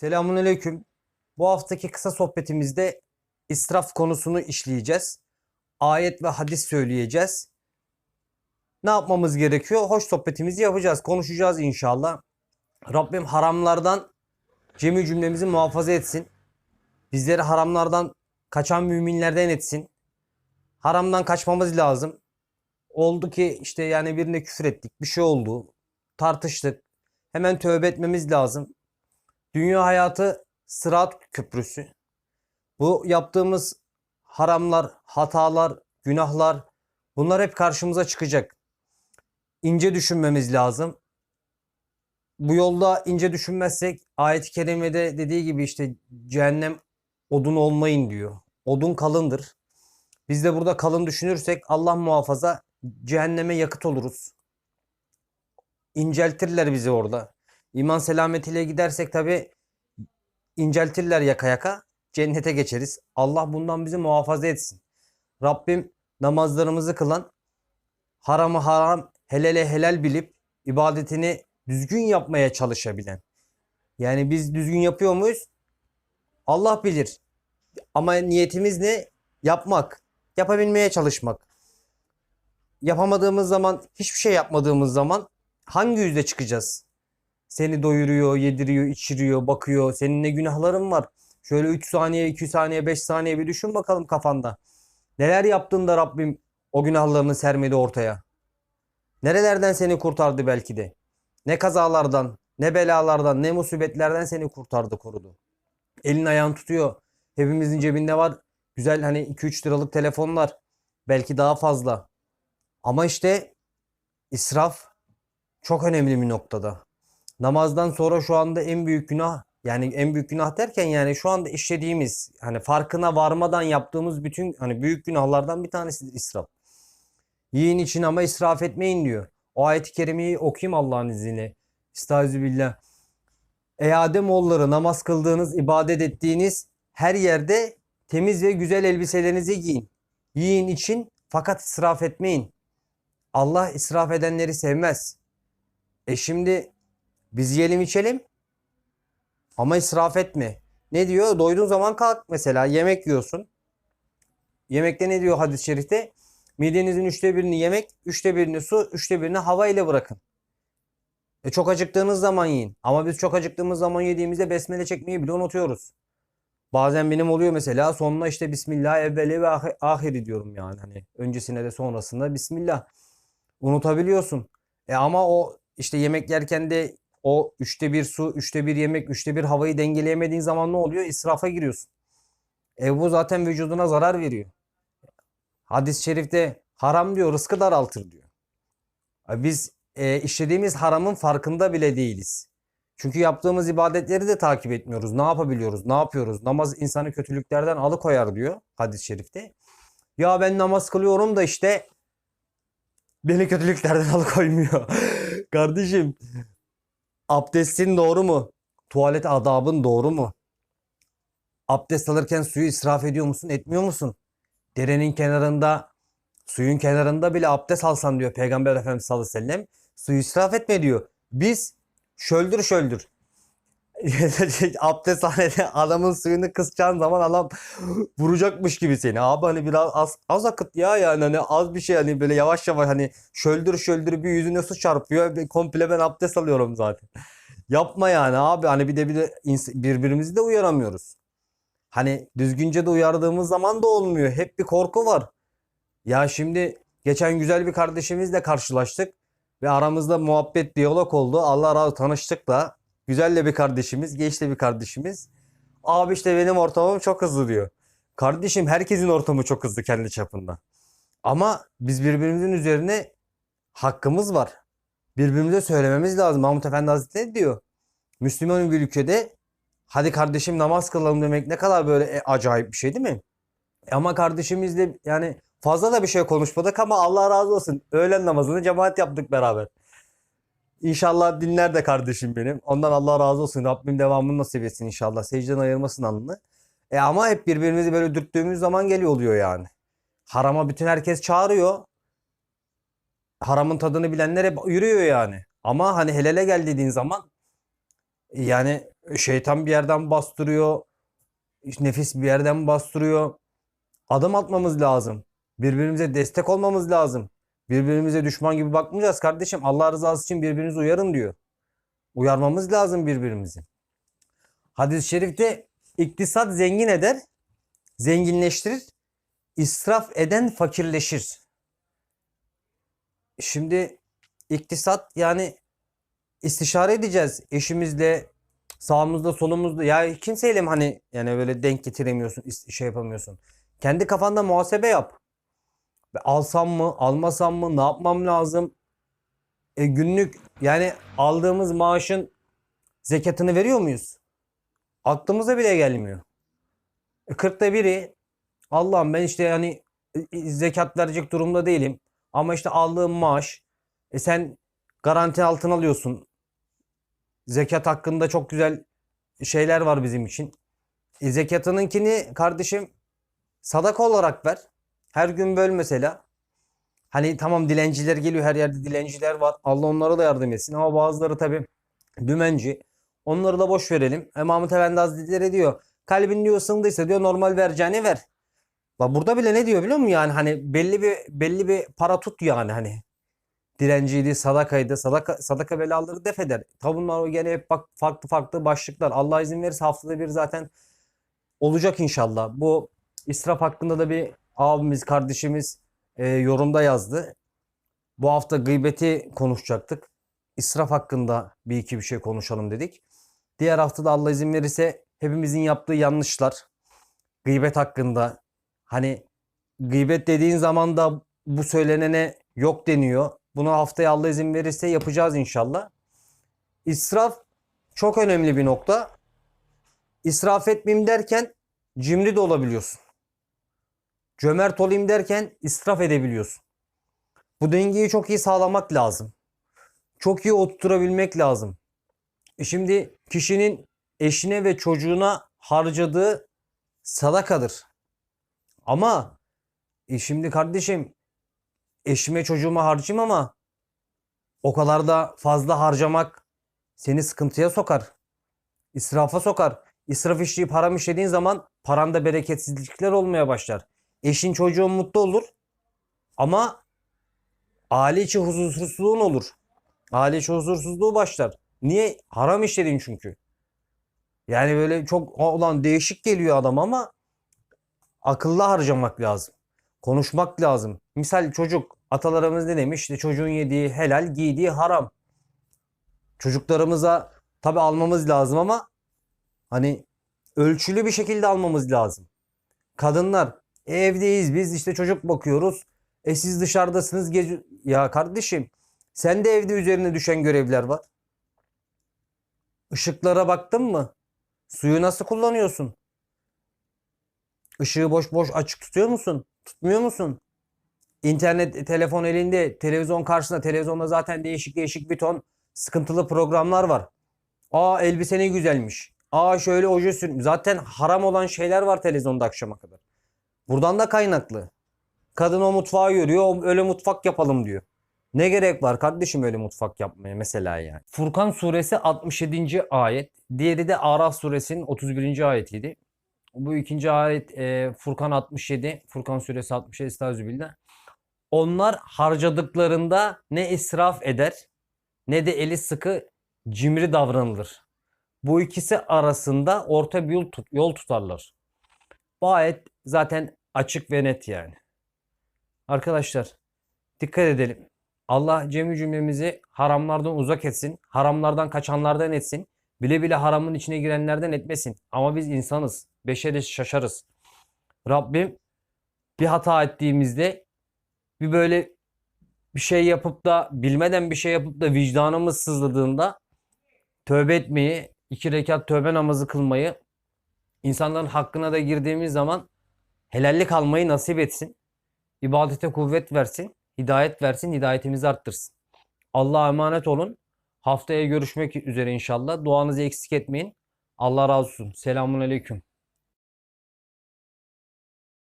Selamünaleyküm. Bu haftaki kısa sohbetimizde israf konusunu işleyeceğiz. Ayet ve hadis söyleyeceğiz. Ne yapmamız gerekiyor? Hoş sohbetimizi yapacağız, konuşacağız inşallah. Rabbim haramlardan cemi cümlemizi muhafaza etsin. Bizleri haramlardan kaçan müminlerden etsin. Haramdan kaçmamız lazım. Oldu ki işte yani birine küfür ettik, bir şey oldu, tartıştık. Hemen tövbe etmemiz lazım. Dünya hayatı sırat köprüsü. Bu yaptığımız haramlar, hatalar, günahlar bunlar hep karşımıza çıkacak. İnce düşünmemiz lazım. Bu yolda ince düşünmezsek ayet-i kerimede dediği gibi işte cehennem odun olmayın diyor. Odun kalındır. Biz de burada kalın düşünürsek Allah muhafaza cehenneme yakıt oluruz. İnceltirler bizi orada. İman selametiyle gidersek tabi inceltirler yaka yaka cennete geçeriz. Allah bundan bizi muhafaza etsin. Rabbim namazlarımızı kılan haramı haram helale helal bilip ibadetini düzgün yapmaya çalışabilen. Yani biz düzgün yapıyor muyuz? Allah bilir. Ama niyetimiz ne? Yapmak. Yapabilmeye çalışmak. Yapamadığımız zaman, hiçbir şey yapmadığımız zaman hangi yüzle çıkacağız? Seni doyuruyor, yediriyor, içiriyor, bakıyor. Senin ne günahların var? Şöyle 3 saniye, 2 saniye, 5 saniye bir düşün bakalım kafanda. Neler yaptığında Rabbim o günahlarını sermedi ortaya. Nerelerden seni kurtardı belki de. Ne kazalardan, ne belalardan, ne musibetlerden seni kurtardı, korudu. Elin ayağın tutuyor. Hepimizin cebinde var. Güzel hani 2-3 liralık telefonlar. Belki daha fazla. Ama işte israf çok önemli bir noktada. Namazdan sonra şu anda en büyük günah yani en büyük günah derken yani şu anda işlediğimiz hani farkına varmadan yaptığımız bütün hani büyük günahlardan bir tanesidir israf. Yiyin için ama israf etmeyin diyor. O ayet-i kerimeyi okuyayım Allah'ın izniyle. Estağfirullah. Ey Ademoğulları namaz kıldığınız, ibadet ettiğiniz her yerde temiz ve güzel elbiselerinizi giyin. Yiyin için fakat israf etmeyin. Allah israf edenleri sevmez. E şimdi biz yiyelim içelim ama israf etme. Ne diyor? Doyduğun zaman kalk mesela yemek yiyorsun. Yemekte ne diyor hadis-i şerifte? Midenizin üçte birini yemek, üçte birini su, üçte birini hava ile bırakın. E çok acıktığınız zaman yiyin. Ama biz çok acıktığımız zaman yediğimizde besmele çekmeyi bile unutuyoruz. Bazen benim oluyor mesela sonuna işte Bismillah evveli ve ahi- ahiri diyorum yani. Hani öncesine de sonrasında Bismillah. Unutabiliyorsun. E ama o işte yemek yerken de o üçte bir su, üçte bir yemek, üçte bir havayı dengeleyemediğin zaman ne oluyor? İsrafa giriyorsun. E bu zaten vücuduna zarar veriyor. Hadis-i şerifte haram diyor, rızkı daraltır diyor. E Biz e, işlediğimiz haramın farkında bile değiliz. Çünkü yaptığımız ibadetleri de takip etmiyoruz. Ne yapabiliyoruz? Ne yapıyoruz? Namaz insanı kötülüklerden alıkoyar diyor hadis-i şerifte. Ya ben namaz kılıyorum da işte beni kötülüklerden alıkoymuyor. Kardeşim abdestin doğru mu? Tuvalet adabın doğru mu? Abdest alırken suyu israf ediyor musun? Etmiyor musun? Derenin kenarında, suyun kenarında bile abdest alsan diyor Peygamber Efendimiz sallallahu aleyhi ve sellem. Suyu israf etme diyor. Biz şöldür şöldür. Abdesthanede adamın suyunu kısacağın zaman adam vuracakmış gibi seni. Abi hani biraz az, az akıt ya yani hani az bir şey hani böyle yavaş yavaş hani şöldür şöldür bir yüzüne su çarpıyor. Komple ben abdest alıyorum zaten. Yapma yani abi hani bir de bir de birbirimizi de uyaramıyoruz. Hani düzgünce de uyardığımız zaman da olmuyor. Hep bir korku var. Ya şimdi geçen güzel bir kardeşimizle karşılaştık ve aramızda muhabbet, diyalog oldu. Allah razı tanıştık da güzel de bir kardeşimiz, genç de bir kardeşimiz. Abi işte benim ortamım çok hızlı diyor. Kardeşim herkesin ortamı çok hızlı kendi çapında. Ama biz birbirimizin üzerine hakkımız var. Birbirimize söylememiz lazım. Mahmut Efendi Hazretleri diyor. Müslüman bir ülkede hadi kardeşim namaz kılalım demek ne kadar böyle e, acayip bir şey değil mi? E Ama kardeşimizle yani fazla da bir şey konuşmadık ama Allah razı olsun. Öğlen namazını cemaat yaptık beraber. İnşallah dinler de kardeşim benim. Ondan Allah razı olsun. Rabbim devamını nasip etsin inşallah. Secden ayırmasın alnını. E ama hep birbirimizi böyle dürttüğümüz zaman geliyor oluyor yani. Harama bütün herkes çağırıyor. Haramın tadını bilenler hep yürüyor yani. Ama hani helale gel dediğin zaman yani Şeytan bir yerden bastırıyor. Nefis bir yerden bastırıyor. Adım atmamız lazım. Birbirimize destek olmamız lazım. Birbirimize düşman gibi bakmayacağız kardeşim. Allah rızası için birbirinizi uyarın diyor. Uyarmamız lazım birbirimizi. Hadis-i şerifte iktisat zengin eder, zenginleştirir. İsraf eden fakirleşir. Şimdi iktisat yani istişare edeceğiz eşimizle, sağımızda, solumuzda. Ya kimseyle mi hani yani böyle denk getiremiyorsun, şey yapamıyorsun. Kendi kafanda muhasebe yap. Alsam mı, almasam mı, ne yapmam lazım? E, günlük yani aldığımız maaşın zekatını veriyor muyuz? Aklımıza bile gelmiyor. E, 40'ta biri Allah'ım ben işte yani e, e, zekat verecek durumda değilim. Ama işte aldığım maaş e sen garanti altına alıyorsun. Zekat hakkında çok güzel şeyler var bizim için. E, zekatınınkini kardeşim sadaka olarak ver. Her gün böl mesela. Hani tamam dilenciler geliyor her yerde dilenciler var. Allah onlara da yardım etsin ama bazıları tabii dümenci. Onları da boş verelim. E, Mahmut Efendi Hazretleri diyor. Kalbin diyor ısındıysa diyor normal vereceğini ver. Bak burada bile ne diyor biliyor musun yani hani belli bir belli bir para tut yani hani. Dilenciydi, sadakaydı. Sadaka sadaka belaları def eder. Tabi bunlar gene hep bak farklı farklı başlıklar. Allah izin verirse haftada bir zaten olacak inşallah. Bu israf hakkında da bir abimiz, kardeşimiz e, yorumda yazdı. Bu hafta gıybeti konuşacaktık. İsraf hakkında bir iki bir şey konuşalım dedik. Diğer haftada Allah izin verirse hepimizin yaptığı yanlışlar, gıybet hakkında. Hani gıybet dediğin zaman da bu söylenene yok deniyor. Bunu haftaya Allah izin verirse yapacağız inşallah. İsraf çok önemli bir nokta. İsraf etmeyeyim derken cimri de olabiliyorsun. Cömert olayım derken israf edebiliyorsun. Bu dengeyi çok iyi sağlamak lazım. Çok iyi oturtabilmek lazım. E şimdi kişinin eşine ve çocuğuna harcadığı sadakadır. Ama e şimdi kardeşim eşime çocuğuma harcayayım ama o kadar da fazla harcamak seni sıkıntıya sokar. İsrafa sokar. İsraf işleyip haram işlediğin zaman paranda bereketsizlikler olmaya başlar. Eşin çocuğun mutlu olur ama aile içi huzursuzluğun olur. Aile içi huzursuzluğu başlar. Niye? Haram işledin çünkü. Yani böyle çok olan değişik geliyor adam ama akıllı harcamak lazım. Konuşmak lazım. Misal çocuk atalarımız ne demiş? İşte çocuğun yediği helal, giydiği haram. Çocuklarımıza tabi almamız lazım ama hani ölçülü bir şekilde almamız lazım. Kadınlar "E, evdeyiz biz işte çocuk bakıyoruz. E siz dışarıdasınız gezi ya kardeşim sen de evde üzerine düşen görevler var. Işıklara baktın mı? Suyu nasıl kullanıyorsun? Işığı boş boş açık tutuyor musun? Tutmuyor musun? İnternet, telefon elinde, televizyon karşısında, televizyonda zaten değişik değişik bir ton sıkıntılı programlar var. Aa elbise ne güzelmiş. Aa şöyle oje sür. Zaten haram olan şeyler var televizyonda akşama kadar. Buradan da kaynaklı. Kadın o mutfağı görüyor, öyle mutfak yapalım diyor. Ne gerek var kardeşim öyle mutfak yapmaya mesela yani. Furkan suresi 67. ayet. Diğeri de Araf suresinin 31. ayetiydi. Bu ikinci ayet e, Furkan 67. Furkan suresi 67. Estağfirullah. Onlar harcadıklarında ne israf eder ne de eli sıkı cimri davranılır. Bu ikisi arasında orta bir yol, tut- yol tutarlar. Bu ayet zaten açık ve net yani. Arkadaşlar dikkat edelim. Allah cemi cümlemizi haramlardan uzak etsin. Haramlardan kaçanlardan etsin. Bile bile haramın içine girenlerden etmesin. Ama biz insanız. Beşeriz şaşarız. Rabbim bir hata ettiğimizde bir böyle bir şey yapıp da bilmeden bir şey yapıp da vicdanımız sızladığında tövbe etmeyi, iki rekat tövbe namazı kılmayı, insanların hakkına da girdiğimiz zaman helallik almayı nasip etsin. İbadete kuvvet versin, hidayet versin, hidayetimizi arttırsın. Allah'a emanet olun. Haftaya görüşmek üzere inşallah. Duanızı eksik etmeyin. Allah razı olsun. Selamun aleyküm.